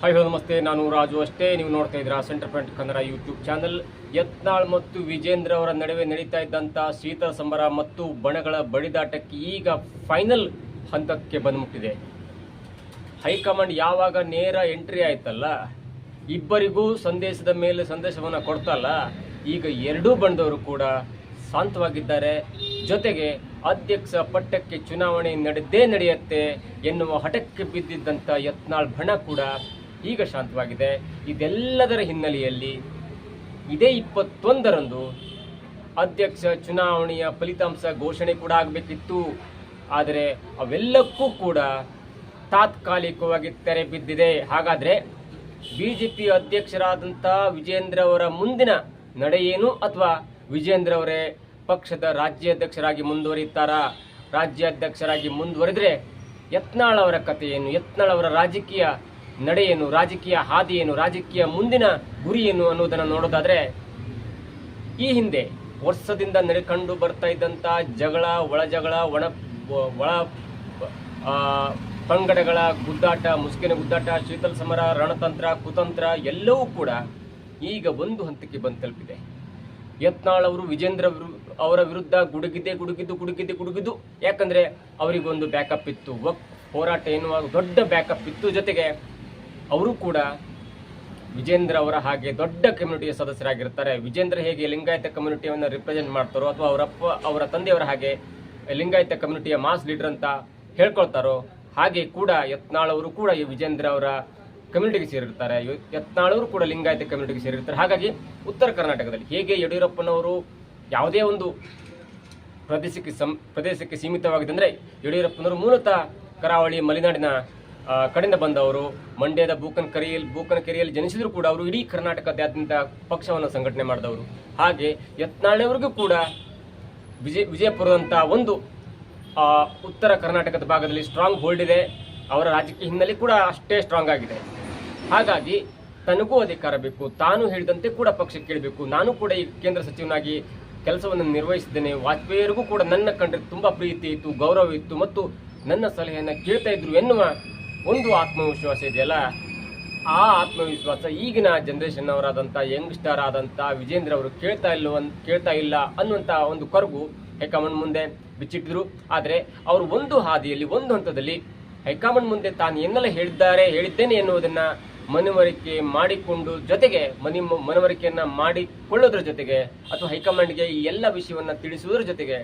Hi hello ನಮಸ್ತೆ ನಾನು ರಾಜು ಅಷ್ಟೇ. ನೀವು ನೋಡ್ತಾ ಇದ್ದೀರಾ centre point Kannada YouTube channel Yatnal ಮತ್ತು ವಿಜೇಂದ್ರ ಅವರ ನಡುವೆ ನಡೀತಾ ಇದ್ದಂಥ ಶೀತಲ ಸಂಬರ ಮತ್ತು ಬಣಗಳ ಬಡಿದಾಟಕ್ಕೆ ಈಗ ಫೈನಲ್ ಹಂತಕ್ಕೆ ಬಂದ್ಬಿಟ್ಟಿದೆ. ಹೈಕಮಾಂಡ್ ಯಾವಾಗ ನೇರ ಎಂಟ್ರಿ ಆಯ್ತಲ್ಲ, ಇಬ್ಬರಿಗೂ ಸಂದೇಶದ ಮೇಲೆ ಸಂದೇಶವನ್ನು ಕೊಡ್ತಲ್ಲ, ಈಗ ಎರಡೂ ಬಣದವರು ಕೂಡ ಶಾಂತವಾಗಿದ್ದಾರೆ. ಜೊತೆಗೆ ಅಧ್ಯಕ್ಷ ಪಟ್ಟಕ್ಕೆ ಚುನಾವಣೆ ನಡೆದೇ ನಡೆಯುತ್ತೆ ಎನ್ನುವ ಹಠಕ್ಕೆ ಬಿದ್ದಿದ್ದಂಥ ಯತ್ನಾಳ್ ಬಣ ಕೂಡ ಈಗ ಶಾಂತವಾಗಿದೆ. ಇದೆಲ್ಲದರ ಹಿನ್ನೆಲೆಯಲ್ಲಿ ಇದೇ ಇಪ್ಪತ್ತೊಂದರಂದು ಅಧ್ಯಕ್ಷ ಚುನಾವಣೆಯ ಫಲಿತಾಂಶ ಘೋಷಣೆ ಕೂಡ ಆಗಬೇಕಿತ್ತು. ಆದರೆ ಅವೆಲ್ಲಕ್ಕೂ ಕೂಡ ತಾತ್ಕಾಲಿಕವಾಗಿ ತೆರೆ ಬಿದ್ದಿದೆ. ಹಾಗಾದರೆ ಬಿ ಜೆ ಪಿ ಅಧ್ಯಕ್ಷರಾದಂಥ ವಿಜೇಂದ್ರ ಅವರ ಮುಂದಿನ ನಡೆ ಏನು ಅಥವಾ ವಿಜೇಂದ್ರ ಅವರೇ ಪಕ್ಷದ ರಾಜ್ಯಾಧ್ಯಕ್ಷರಾಗಿ ಮುಂದುವರಿತಾರಾ ರಾಜ್ಯಾಧ್ಯಕ್ಷರಾಗಿ ಮುಂದುವರೆದರೆ ಯತ್ನಾಳ್ ಅವರ ಕಥೆ ಯತ್ನಾಳ್ ಅವರ ರಾಜಕೀಯ ನಡೆ ಏನು ರಾಜಕೀಯ ಹಾದಿ ಏನು ರಾಜಕೀಯ ಮುಂದಿನ ಗುರಿ ಏನು ಅನ್ನೋದನ್ನು ನೋಡೋದಾದ್ರೆ, ಈ ಹಿಂದೆ ವರ್ಷದಿಂದ ನಡ್ಕೊಂಡು ಬರ್ತಾ ಇದ್ದಂಥ ಜಗಳ, ಒಳ ಜಗಳ, ಒಣ, ಒಳ ಪಂಗಡಗಳ ಗುದ್ದಾಟ, ಮುಸ್ಕಿನ ಗುದ್ದಾಟ, ಶೀತಲ ಸಮರ, ರಣತಂತ್ರ, ಕುತಂತ್ರ ಎಲ್ಲವೂ ಕೂಡ ಈಗ ಒಂದು ಹಂತಕ್ಕೆ ಬಂದು ತಲುಪಿದೆ. ಯತ್ನಾಳ್ ಅವರು, ವಿಜೇಂದ್ರ ವಿರು- ಅವರ ವಿರುದ್ಧ ಗುಡುಗಿದ್ದೆ ಗುಡುಗಿದ್ದು ಗುಡುಗಿದ್ದೆ ಗುಡುಗಿದ್ದು, ಯಾಕಂದ್ರೆ ಅವರಿಗೊಂದು ಬ್ಯಾಕಪ್ ಇತ್ತು. ಹೋರಾಟ ಎನ್ನುವ ದೊಡ್ಡ ಬ್ಯಾಕಪ್ ಇತ್ತು. ಜೊತೆಗೆ ಅವರು ಕೂಡ ವಿಜೇಂದ್ರ ಅವರ ಹಾಗೆ ದೊಡ್ಡ ಕಮ್ಯುನಿಟಿಯ ಸದಸ್ಯರಾಗಿರ್ತಾರೆ. ವಿಜೇಂದ್ರ ಹೇಗೆ ಲಿಂಗಾಯತ ಕಮ್ಯುನಿಟಿಯನ್ನು ರಿಪ್ರೆಸೆಂಟ್ ಮಾಡ್ತಾರೋ ಅಥವಾ ಅವರಪ್ಪ ಅವರ ತಂದೆಯವರ ಹಾಗೆ ಲಿಂಗಾಯತ ಕಮ್ಯುನಿಟಿಯ ಮಾಸ್ ಲೀಡರ್ ಅಂತ ಹೇಳ್ಕೊಳ್ತಾರೋ ಹಾಗೆ ಕೂಡ ಯತ್ನಾಳವರು ಕೂಡ ಈ ವಿಜೇಂದ್ರ ಅವರ ಕಮ್ಯುನಿಟಿಗೆ ಸೇರಿರ್ತಾರೆ. ಯತ್ನಾಳವರು ಕೂಡ ಲಿಂಗಾಯತ ಕಮ್ಯುನಿಟಿಗೆ ಸೇರಿರ್ತಾರೆ. ಹಾಗಾಗಿ ಉತ್ತರ ಕರ್ನಾಟಕದಲ್ಲಿ ಹೇಗೆ ಯಡಿಯೂರಪ್ಪನವರು ಯಾವುದೇ ಒಂದು ಪ್ರದೇಶಕ್ಕೆ ಸಂ, ಪ್ರದೇಶಕ್ಕೆ ಸೀಮಿತವಾಗಿದೆ ಅಂದರೆ ಯಡಿಯೂರಪ್ಪನವರು ಮೂಲತಃ ಕರಾವಳಿ ಮಲೆನಾಡಿನ ಕಡೆಯಿಂದ ಬಂದವರು, ಮಂಡ್ಯದ ಬೂಕನ್ ಕರಿಯಲ್ಲಿ ಬೂಕನ್ ಕೆರೆಯಲ್ಲಿ ಜನಿಸಿದ್ರು ಕೂಡ ಅವರು ಇಡೀ ಕರ್ನಾಟಕದಾದ್ಯಂತ ಪಕ್ಷವನ್ನು ಸಂಘಟನೆ ಮಾಡಿದವರು. ಹಾಗೆ ಯತ್ನಾಳವರಿಗೂ ಕೂಡ ವಿಜಯ ವಿಜಯಪುರದಂಥ ಒಂದು ಉತ್ತರ ಕರ್ನಾಟಕದ ಭಾಗದಲ್ಲಿ ಸ್ಟ್ರಾಂಗ್ ಹೋಲ್ಡ್ ಇದೆ. ಅವರ ರಾಜಕೀಯ ಹಿನ್ನೆಲೆ ಕೂಡ ಅಷ್ಟೇ ಸ್ಟ್ರಾಂಗ್ ಆಗಿದೆ. ಹಾಗಾಗಿ ತನಗೂ ಅಧಿಕಾರ ಬೇಕು, ತಾನು ಹೇಳಿದಂತೆ ಕೂಡ ಪಕ್ಷಕ್ಕೆ ಕೇಳಬೇಕು. ನಾನು ಕೂಡ ಈ ಕೇಂದ್ರ ಸಚಿವನಾಗಿ ಕೆಲಸವನ್ನು ನಿರ್ವಹಿಸಿದ್ದೇನೆ. ವಾಜಪೇಯಿಯವರಿಗೂ ಕೂಡ ನನ್ನ ಕಂಡ್ರೆ ತುಂಬ ಪ್ರೀತಿ ಇತ್ತು, ಗೌರವ ಇತ್ತು ಮತ್ತು ನನ್ನ ಸಲಹೆಯನ್ನು ಕೇಳ್ತಾ ಇದ್ರು ಎನ್ನುವ ಒಂದು ಆತ್ಮವಿಶ್ವಾಸ ಇದೆಯಲ್ಲ? ಆ ಆತ್ಮವಿಶ್ವಾಸ ಈಗಿನ ಜನರೇಷನ್ ಅವರಾದಂಥ ಯಂಗ್ ಸ್ಟಾರ್ ಆದಂಥ ವಿಜೇಂದ್ರ ಅವರು ಕೇಳ್ತಾ ಇಲ್ಲ ಕೇಳ್ತಾ ಇಲ್ಲ ಅನ್ನುವಂಥ ಒಂದು ಕೊರಗು ಹೈಕಮಾಂಡ್ ಮುಂದೆ ಬಿಚ್ಚಿಟ್ಟಿದ್ರು. ಆದರೆ ಅವರು ಒಂದು ಹಾದಿಯಲ್ಲಿ, ಒಂದು ಹಂತದಲ್ಲಿ ಹೈಕಮಾಂಡ್ ಮುಂದೆ ತಾನು ಏನೆಲ್ಲ ಹೇಳಿದ್ದಾರೆ, ಹೇಳಿದ್ದೇನೆ ಎನ್ನುವುದನ್ನು ಮನವರಿಕೆ ಮಾಡಿಕೊಂಡು ಜೊತೆಗೆ ಮನಿ, ಮನವರಿಕೆಯನ್ನ ಮಾಡಿಕೊಳ್ಳೋದ್ರ ಜೊತೆಗೆ ಅಥವಾ ಹೈಕಮಾಂಡ್ಗೆ ಈ ಎಲ್ಲ ವಿಷಯವನ್ನ ತಿಳಿಸುವುದರ ಜೊತೆಗೆ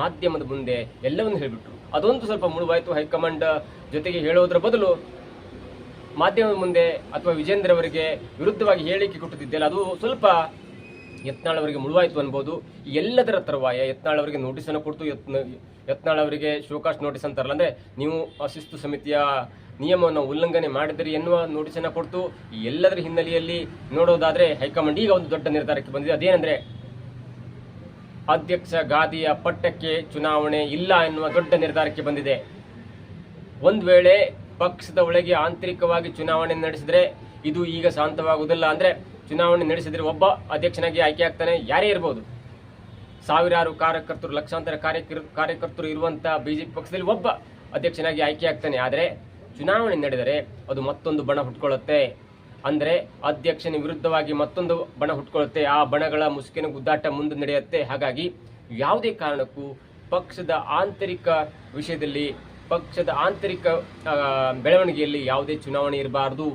ಮಾಧ್ಯಮದ ಮುಂದೆ ಎಲ್ಲವನ್ನು ಹೇಳಿಬಿಟ್ರು. ಅದೊಂದು ಸ್ವಲ್ಪ ಮುಳುವಾಯಿತು. ಹೈಕಮಾಂಡ್ ಜೊತೆಗೆ ಹೇಳೋದ್ರ ಬದಲು ಮಾಧ್ಯಮದ ಮುಂದೆ ಅಥವಾ ವಿಜೇಂದ್ರ ಅವರಿಗೆ ವಿರುದ್ಧವಾಗಿ ಹೇಳಿಕೆ ಕೊಟ್ಟುತ್ತಿದ್ದೆಲ್ಲ ಅದು ಸ್ವಲ್ಪ ಯತ್ನಾಳ್ ಅವರಿಗೆ ಮುಳುವಾಯಿತು ಅನ್ಬೋದು. ಎಲ್ಲದರ ತರುವಾಯ ಯತ್ನಾಳ್ ಅವರಿಗೆ ನೋಟಿಸ್ ಅನ್ನು ಕೊಡ್ತು. ಯತ್ನ, ಯತ್ನಾಳ್ ಅವರಿಗೆ ಶೋಕಾಸ್ ನೋಟಿಸ್ ಅಂತಾರಲ್ಲ, ಅಂದ್ರೆ ನೀವು ಶಿಸ್ತು ಸಮಿತಿಯ ನಿಯಮವನ್ನು ಉಲ್ಲಂಘನೆ ಮಾಡಿದ್ರಿ ಎನ್ನುವ ನೋಟಿಸ್ ಅನ್ನು ಕೊಡ್ತು ಎಲ್ಲದರ ಹಿನ್ನೆಲೆಯಲ್ಲಿ ನೋಡೋದಾದ್ರೆ ಹೈಕಮಾಂಡ್ ಈಗ ಒಂದು ದೊಡ್ಡ ನಿರ್ಧಾರಕ್ಕೆ ಬಂದಿದೆ. ಅದೇನೆಂದ್ರೆ ಅಧ್ಯಕ್ಷ ಗಾದಿಯ ಪಟ್ಟಕ್ಕೆ ಚುನಾವಣೆ ಇಲ್ಲ ಎನ್ನುವ ದೊಡ್ಡ ನಿರ್ಧಾರಕ್ಕೆ ಬಂದಿದೆ. ಒಂದು ವೇಳೆ ಪಕ್ಷದ ಒಳಗೆ ಆಂತರಿಕವಾಗಿ ಚುನಾವಣೆ ನಡೆಸಿದ್ರೆ ಇದು ಈಗ ಶಾಂತವಾಗುವುದಿಲ್ಲ ಅಂದ್ರೆ ಚುನಾವಣೆ ನಡೆಸಿದ್ರೆ ಒಬ್ಬ ಅಧ್ಯಕ್ಷನಾಗಿ ಆಯ್ಕೆ ಆಗ್ತಾನೆ, ಯಾರೇ ಇರಬಹುದು ಸಾವಿರಾರು ಕಾರ್ಯಕರ್ತರು, ಲಕ್ಷಾಂತರ ಕಾರ್ಯಕರ್, ಕಾರ್ಯಕರ್ತರು ಇರುವಂತಹ ಬಿಜೆಪಿ ಪಕ್ಷದಲ್ಲಿ ಒಬ್ಬ ಅಧ್ಯಕ್ಷನಾಗಿ ಆಯ್ಕೆ ಆಗ್ತಾನೆ. ಆದರೆ ಚುನಾವಣೆ ನಡೆದರೆ ಅದು ಮತ್ತೊಂದು ಬಣ ಹುಟ್ಕೊಳ್ಳುತ್ತೆ. ಅಂದ್ರೆ ಅಧ್ಯಕ್ಷನ ವಿರುದ್ಧವಾಗಿ ಮತ್ತೊಂದು ಬಣ ಹುಟ್ಕೊಳ್ಳುತ್ತೆ. ಆ ಬಣಗಳ ಮುಸುಕಿನ ಗುದ್ದಾಟ ಮುಂದೆ ನಡೆಯುತ್ತೆ. ಹಾಗಾಗಿ ಯಾವುದೇ ಕಾರಣಕ್ಕೂ ಪಕ್ಷದ ಆಂತರಿಕ ವಿಷಯದಲ್ಲಿ, ಪಕ್ಷದ ಆಂತರಿಕ ಬೆಳವಣಿಗೆಯಲ್ಲಿ ಯಾವುದೇ ಚುನಾವಣೆ ಇರಬಾರದು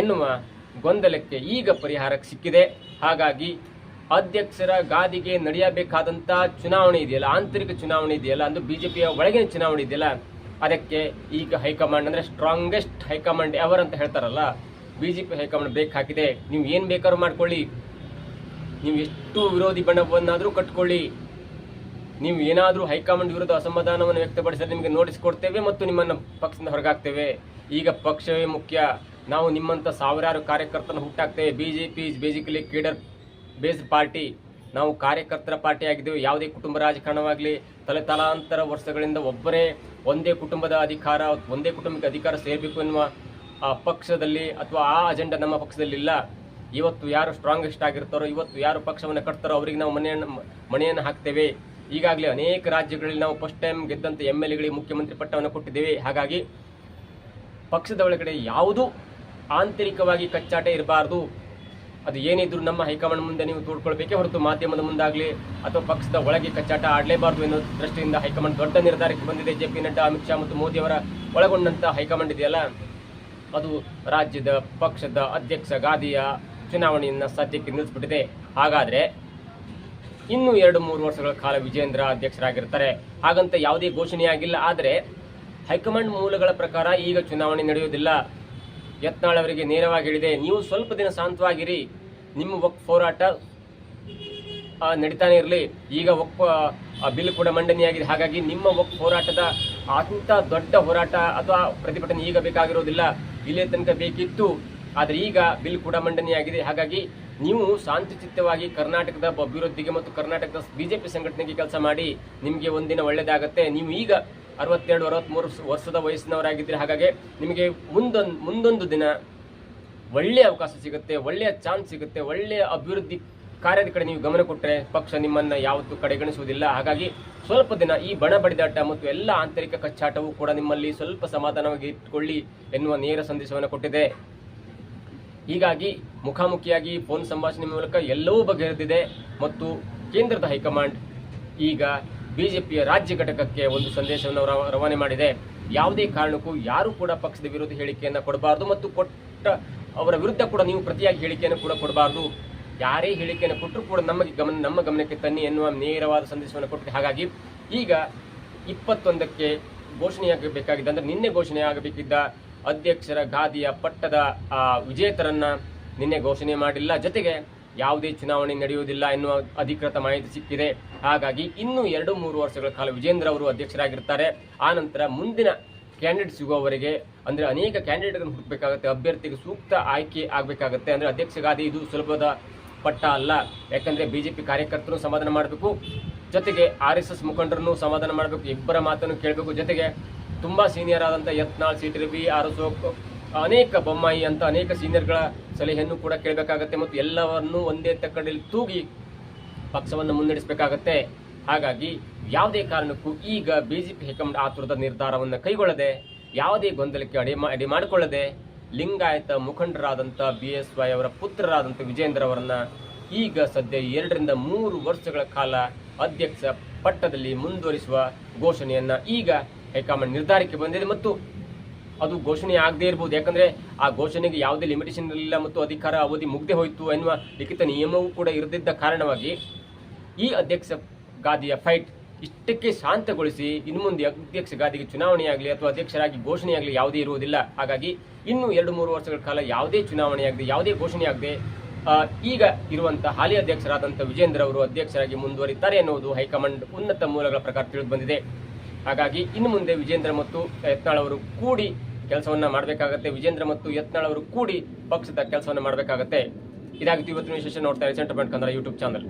ಎನ್ನುವ ಗೊಂದಲಕ್ಕೆ ಈಗ ಪರಿಹಾರ ಸಿಕ್ಕಿದೆ. ಹಾಗಾಗಿ ಅಧ್ಯಕ್ಷರ ಗಾದಿಗೆ ನಡೆಯಬೇಕಾದಂತ ಚುನಾವಣೆ ಇದೆಯಲ್ಲ, ಆಂತರಿಕ ಚುನಾವಣೆ ಇದೆಯಲ್ಲ, ಅಂದ್ರೆ ಬಿಜೆಪಿಯ ಒಳಗಿನ ಚುನಾವಣೆ ಇದೆಯಲ್ಲ, ಅದಕ್ಕೆ ಈಗ ಹೈಕಮಾಂಡ್ ಅಂದ್ರೆ ಸ್ಟ್ರಾಂಗೆಸ್ಟ್ ಹೈಕಮಾಂಡ್ ಎವರ್ ಅಂತ ಹೇಳ್ತಾರಲ್ಲ ಬಿಜೆಪಿ ಹೈಕಮಾಂಡ್ ಬ್ರೇಕ್ ಹಾಕಿದೆ. ನೀವು ಏನು ಬೇಕಾದ್ರೂ ಮಾಡ್ಕೊಳ್ಳಿ. ನೀವು ಎಷ್ಟು ವಿರೋಧಿ ಬಣ್ಣವನ್ನಾದರೂ ಕಟ್ಕೊಳ್ಳಿ. ನೀವು ಏನಾದರೂ ಹೈಕಮಾಂಡ್ ವಿರುದ್ಧ ಅಸಮಾಧಾನವನ್ನು ವ್ಯಕ್ತಪಡಿಸಿದ್ರೆ ನಿಮಗೆ ನೋಟಿಸ್ ಕೊಡ್ತೇವೆ ಮತ್ತು ನಿಮ್ಮನ್ನು ಪಕ್ಷದಿಂದ ಹೊರಗಾಕ್ತೇವೆ. ಈಗ ಪಕ್ಷವೇ ಮುಖ್ಯ. ನಾವು ನಿಮ್ಮಂಥ ಸಾವಿರಾರು ಕಾರ್ಯಕರ್ತರನ್ನು ಹುಟ್ಟಾಕ್ತೇವೆ. BJP is basically cadre based party ನಾವು ಕಾರ್ಯಕರ್ತರ ಪಾರ್ಟಿ ಆಗಿದ್ದೇವೆ. ಯಾವುದೇ ಕುಟುಂಬ ರಾಜಕಾರಣವಾಗಲಿ, ತಲೆ ತಲಾಂತರ ವರ್ಷಗಳಿಂದ ಒಬ್ಬರೇ ಒಂದೇ ಕುಟುಂಬದ ಅಧಿಕಾರ, ಒಂದೇ ಕುಟುಂಬಕ್ಕೆ ಅಧಿಕಾರ ಸೇರಬೇಕು ಎನ್ನುವ ಆ ಪಕ್ಷದಲ್ಲಿ ಅಥವಾ ಆ ಅಜೆಂಡಾ ನಮ್ಮ ಪಕ್ಷದಲ್ಲಿ ಇಲ್ಲ. ಇವತ್ತು ಯಾರು ಸ್ಟ್ರಾಂಗೆಸ್ಟ್ ಆಗಿರ್ತಾರೋ, ಇವತ್ತು ಯಾರು ಪಕ್ಷವನ್ನು ಕಟ್ತಾರೋ ಅವರಿಗೆ ನಾವು ಮನೆಯನ್ನು ಮನೆಯನ್ನು ಹಾಕ್ತೇವೆ. ಈಗಾಗಲೇ ಅನೇಕ ರಾಜ್ಯಗಳಲ್ಲಿ ನಾವು ಫಸ್ಟ್ ಟೈಮ್ ಗೆದ್ದಂಥ ಎಂ ಎಲ್ ಎಗಳಿಗೆ ಮುಖ್ಯಮಂತ್ರಿ ಪಟ್ಟವನ್ನು ಕೊಟ್ಟಿದ್ದೇವೆ. ಹಾಗಾಗಿ ಪಕ್ಷದ ಒಳಗಡೆ ಯಾವುದೂ ಆಂತರಿಕವಾಗಿ ಕಚ್ಚಾಟ ಇರಬಾರ್ದು. ಅದು ಏನಿದ್ರು ನಮ್ಮ ಹೈಕಮಾಂಡ್ ಮುಂದೆ ನೀವು ತೋಡ್ಕೊಳ್ಬೇಕೇ ಹೊರತು ಮಾಧ್ಯಮದ ಮುಂದಾಗಲಿ ಅಥವಾ ಪಕ್ಷದ ಒಳಗೆ ಕಚ್ಚಾಟ ಆಡಲೇಬಾರ್ದು ಎನ್ನುವ ದೃಷ್ಟಿಯಿಂದ ಹೈಕಮಾಂಡ್ ದೊಡ್ಡ ನಿರ್ಧಾರಕ್ಕೆ ಬಂದಿದೆ. ಜೆ ಪಿ ನಡ್ಡಾ, ಅಮಿತ್ ಶಾ ಮತ್ತು ಮೋದಿಯವರ ಒಳಗೊಂಡಂಥ ಹೈಕಮಾಂಡ್ ಇದೆಯಲ್ಲ. ಅದು ರಾಜ್ಯದ ಪಕ್ಷದ ಅಧ್ಯಕ್ಷ ಗಾದಿಯ ಚುನಾವಣೆಯನ್ನು ಸದ್ಯಕ್ಕೆ ನಿಲ್ಲಿಸ್ಬಿಟ್ಟಿದೆ. ಹಾಗಾದರೆ ಇನ್ನು ಎರಡು ಮೂರು ವರ್ಷಗಳ ಕಾಲ ವಿಜೇಂದ್ರ ಅಧ್ಯಕ್ಷರಾಗಿರ್ತಾರೆ. ಹಾಗಂತ ಯಾವುದೇ ಘೋಷಣೆಯಾಗಿಲ್ಲ. ಆದರೆ ಹೈಕಮಾಂಡ್ ಮೂಲಗಳ ಪ್ರಕಾರ ಈಗ ಚುನಾವಣೆ ನಡೆಯುವುದಿಲ್ಲ. ಯತ್ನಾಳ್ ಅವರಿಗೆ ನೇರವಾಗಿ ಹೇಳಿದೆ, ನೀವು ಸ್ವಲ್ಪ ದಿನ ಶಾಂತವಾಗಿರಿ. ನಿಮ್ಮ ವಕ್ ಹೋರಾಟ ನಡೀತಾನೆ ಇರಲಿ. ಈಗ ಒಕ್ಕ ಬಿಲ್ ಕೂಡ ಮಂಡನೆಯಾಗಿದೆ ಹಾಗಾಗಿ ನಿಮ್ಮ ಒಕ್ ಹೋರಾಟದ ಅತ್ಯಂತ ದೊಡ್ಡ ಹೋರಾಟ ಅಥವಾ ಪ್ರತಿಭಟನೆ ಈಗ ಬೇಕಾಗಿರೋದಿಲ್ಲ. ಇಲ್ಲೇ ತನಕ ಬೇಕಿತ್ತು, ಆದರೆ ಈಗ ಬಿಲ್ ಕೂಡ ಮಂಡನೆಯಾಗಿದೆ. ಹಾಗಾಗಿ ನೀವು ಶಾಂತಿಚಿತ್ತವಾಗಿ ಕರ್ನಾಟಕದ ಅಭಿವೃದ್ಧಿಗೆ ಮತ್ತು ಕರ್ನಾಟಕದ ಬಿಜೆಪಿ ಸಂಘಟನೆಗೆ ಕೆಲಸ ಮಾಡಿ, ನಿಮಗೆ ಒಂದಿನ ಒಳ್ಳೆಯದಾಗತ್ತೆ ನೀವು ಈಗ ಅರವತ್ತೆರಡು, ಅರವತ್ಮೂರು ವರ್ಷದ ವಯಸ್ಸಿನವರಾಗಿದ್ದೀರಿ. ಹಾಗಾಗಿ ನಿಮಗೆ ಮುಂದೊಂದು ಮುಂದೊಂದು ದಿನ ಒಳ್ಳೆಯ ಅವಕಾಶ ಸಿಗುತ್ತೆ ಒಳ್ಳೆಯ ಚಾನ್ಸ್ ಸಿಗುತ್ತೆ ಒಳ್ಳೆಯ ಅಭಿವೃದ್ಧಿ ಕಾರ್ಯದ ಕಡೆ ನೀವು ಗಮನ ಕೊಟ್ಟರೆ ಪಕ್ಷ ನಿಮ್ಮನ್ನ ಯಾವತ್ತೂ ಕಡೆಗಣಿಸುವುದಿಲ್ಲ. ಹಾಗಾಗಿ ಸ್ವಲ್ಪ ದಿನ ಈ ಬಣ ಬಡಿದಾಟ ಮತ್ತು ಎಲ್ಲ ಆಂತರಿಕ ಕಚ್ಚಾಟವು ಕೂಡ ನಿಮ್ಮಲ್ಲಿ ಸ್ವಲ್ಪ ಸಮಾಧಾನವಾಗಿ ಇಟ್ಕೊಳ್ಳಿ ಎನ್ನುವ ನೇರ ಸಂದೇಶವನ್ನು ಕೊಟ್ಟಿದೆ. ಹೀಗಾಗಿ ಮುಖಾಮುಖಿಯಾಗಿ ಫೋನ್ ಸಂಭಾಷಣೆ ಮೂಲಕ ಎಲ್ಲವೂ ಬಗೆಹರಿದಿದೆ ಮತ್ತು ಕೇಂದ್ರದ ಹೈಕಮಾಂಡ್ ಈಗ ಬಿಜೆಪಿಯ ರಾಜ್ಯ ಘಟಕಕ್ಕೆ ಒಂದು ಸಂದೇಶವನ್ನು ರವ- ರವಾನೆ ಮಾಡಿದೆ. ಯಾವುದೇ ಕಾರಣಕ್ಕೂ ಯಾರು ಕೂಡ ಪಕ್ಷದ ವಿರುದ್ಧ ಹೇಳಿಕೆಯನ್ನು ಕೊಡಬಾರದು ಮತ್ತು ಕೊಟ್ಟ ಅವರ ವಿರುದ್ಧ ಕೂಡ ನೀವು ಪ್ರತಿಯಾಗಿ ಹೇಳಿಕೆಯನ್ನು ಕೂಡ ಕೊಡಬಾರದು. ಯಾರೇ ಹೇಳಿಕೆಯನ್ನು ಕೊಟ್ಟರು ಕೂಡ ನಮಗೆ ಗಮನ, ನಮ್ಮ ಗಮನಕ್ಕೆ ತನ್ನಿ ಎನ್ನುವ ನೇರವಾದ ಸಂದೇಶವನ್ನು ಕೊಟ್ಟಿದೆ. ಹಾಗಾಗಿ ಈಗ ಇಪ್ಪತ್ತೊಂದಕ್ಕೆ ಘೋಷಣೆಯಾಗಬೇಕಾಗಿದೆ. ಅಂದರೆ ನಿನ್ನೆ ಘೋಷಣೆ ಆಗಬೇಕಿದ್ದ ಅಧ್ಯಕ್ಷರ ಗಾದಿಯ ಪಟ್ಟದ ವಿಜೇತರನ್ನ ನಿನ್ನೆ ಘೋಷಣೆ ಮಾಡಿಲ್ಲ. ಜೊತೆಗೆ ಯಾವುದೇ ಚುನಾವಣೆ ನಡೆಯುವುದಿಲ್ಲ ಎನ್ನುವ ಅಧಿಕೃತ ಮಾಹಿತಿ ಸಿಕ್ಕಿದೆ. ಹಾಗಾಗಿ ಇನ್ನು ಎರಡು, ಮೂರು ವರ್ಷಗಳ ಕಾಲ ವಿಜೇಂದ್ರ ಅವರು ಅಧ್ಯಕ್ಷರಾಗಿರ್ತಾರೆ. ಆ ನಂತರ ಮುಂದಿನ ಕ್ಯಾಂಡಿಡೇಟ್ ಸಿಗುವವರೆಗೆ, ಅಂದರೆ ಅನೇಕ ಕ್ಯಾಂಡಿಡೇಟ್ಗಳನ್ನು ಹುಡುಕಬೇಕಾಗುತ್ತೆ, ಅಭ್ಯರ್ಥಿಗೆ ಸೂಕ್ತ ಆಯ್ಕೆ ಆಗಬೇಕಾಗುತ್ತೆ. ಅಂದರೆ ಅಧ್ಯಕ್ಷಗಾದಿ ಇದು ಸುಲಭದ ಪಟ್ಟ ಅಲ್ಲ. ಯಾಕಂದ್ರೆ ಬಿಜೆಪಿ ಕಾರ್ಯಕರ್ತರು ಸಮಾಧಾನ ಮಾಡಬೇಕು. ಜೊತೆಗೆ ಆರ್ ಎಸ್ ಎಸ್ ಮುಖಂಡರನ್ನು ಸಮಾಧಾನ ಮಾಡಬೇಕು. ಇಬ್ಬರ ಮಾತನ್ನು ಕೇಳಬೇಕು. ಜೊತೆಗೆ ತುಂಬಾ ಸೀನಿಯರ್ ಆದಂತ ಯತ್ನಾಳ್ ಸಿ ರವಿ ಆರ್ ಅಶೋಕ್ ಅನೇಕ ಬೊಮ್ಮಾಯಿ ಅಂತ ಅನೇಕ ಸೀನಿಯರ್ಗಳ ಸಲಹೆಯನ್ನು ಕೂಡ ಕೇಳಬೇಕಾಗತ್ತೆ ಮತ್ತು ಎಲ್ಲವನ್ನೂ ಒಂದೇ ತಕ್ಕಡಿಯಲ್ಲಿ ತೂಗಿ ಪಕ್ಷವನ್ನು ಮುನ್ನಡೆಸಬೇಕಾಗತ್ತೆ. ಹಾಗಾಗಿ ಯಾವುದೇ ಕಾರಣಕ್ಕೂ ಈಗ ಬಿಜೆಪಿ ಹೈಕಮಾಂಡ್ ಆತುರದ ನಿರ್ಧಾರವನ್ನು ಕೈಗೊಳ್ಳದೆ, ಯಾವುದೇ ಗೊಂದಲಕ್ಕೆ ಅಡಿ ಅಡಿ ಮಾಡಿಕೊಳ್ಳದೆ ಲಿಂಗಾಯತ ಮುಖಂಡರಾದಂಥ ಬಿ ಎಸ್ ವೈ ಅವರ ಪುತ್ರರಾದಂಥ ವಿಜೇಂದ್ರ ಅವರನ್ನ ಈಗ ಸದ್ಯ ಎರಡರಿಂದ ಮೂರು ವರ್ಷಗಳ ಕಾಲ ಅಧ್ಯಕ್ಷ ಪಟ್ಟದಲ್ಲಿ ಮುಂದುವರಿಸುವ ಘೋಷಣೆಯನ್ನ ಈಗ ಹೈಕಮಾಂಡ್ ನಿರ್ಧಾರಕ್ಕೆ ಬಂದಿದೆ ಮತ್ತು ಅದು ಘೋಷಣೆ ಆಗದೇ ಇರಬಹುದು ಯಾಕಂದ್ರೆ ಆ ಘೋಷಣೆಗೆ ಯಾವುದೇ ಲಿಮಿಟೇಷನ್ ಇರಲಿಲ್ಲ ಮತ್ತು ಅಧಿಕಾರ ಅವಧಿ ಮುಗ್ದೆ ಹೋಯಿತು ಎನ್ನುವ ಲಿಖಿತ ನಿಯಮವೂ ಕೂಡ ಇರದಿದ್ದ ಕಾರಣವಾಗಿ ಈ ಅಧ್ಯಕ್ಷ ಗಾದಿಯ ಫೈಟ್ ಇಷ್ಟಕ್ಕೆ ಶಾಂತಗೊಳಿಸಿ ಇನ್ನು ಮುಂದೆ ಅಧ್ಯಕ್ಷ ಗಾದಿಗೆ ಚುನಾವಣೆಯಾಗಲಿ ಅಥವಾ ಅಧ್ಯಕ್ಷರಾಗಿ ಘೋಷಣೆಯಾಗಲಿ ಯಾವುದೇ ಇರುವುದಿಲ್ಲ. ಹಾಗಾಗಿ ಇನ್ನು ಎರಡು ಮೂರು ವರ್ಷಗಳ ಕಾಲ ಯಾವುದೇ ಚುನಾವಣೆಯಾಗದೆ ಯಾವುದೇ ಘೋಷಣೆಯಾಗದೆ ಈಗ ಇರುವಂತಹ ಹಾಲಿ ಅಧ್ಯಕ್ಷರಾದಂಥ ವಿಜೇಂದ್ರ ಅವರು ಅಧ್ಯಕ್ಷರಾಗಿ ಮುಂದುವರಿತಾರೆ ಎನ್ನುವುದು ಹೈಕಮಾಂಡ್ ಉನ್ನತ ಮೂಲಗಳ ಪ್ರಕಾರ ತಿಳಿದು ಬಂದಿದೆ. ಹಾಗಾಗಿ ಇನ್ನು ಮುಂದೆ ವಿಜೇಂದ್ರ ಮತ್ತು ಯತ್ನಾಳ್ ಅವರು ಕೂಡಿ ಕೆಲಸವನ್ನ ಮಾಡಬೇಕಾಗತ್ತೆ. ವಿಜೇಂದ್ರ ಮತ್ತು ಯತ್ನಾಳ್ ಅವರು ಕೂಡಿ ಪಕ್ಷದ ಕೆಲಸವನ್ನ ಮಾಡಬೇಕಾಗತ್ತೆ. ಇದಾಗಿತ್ತು ಇವತ್ತಿನ ವಿಶೇಷ ನೋಡ್ತಾರೆ centre point Kannada YouTube channel.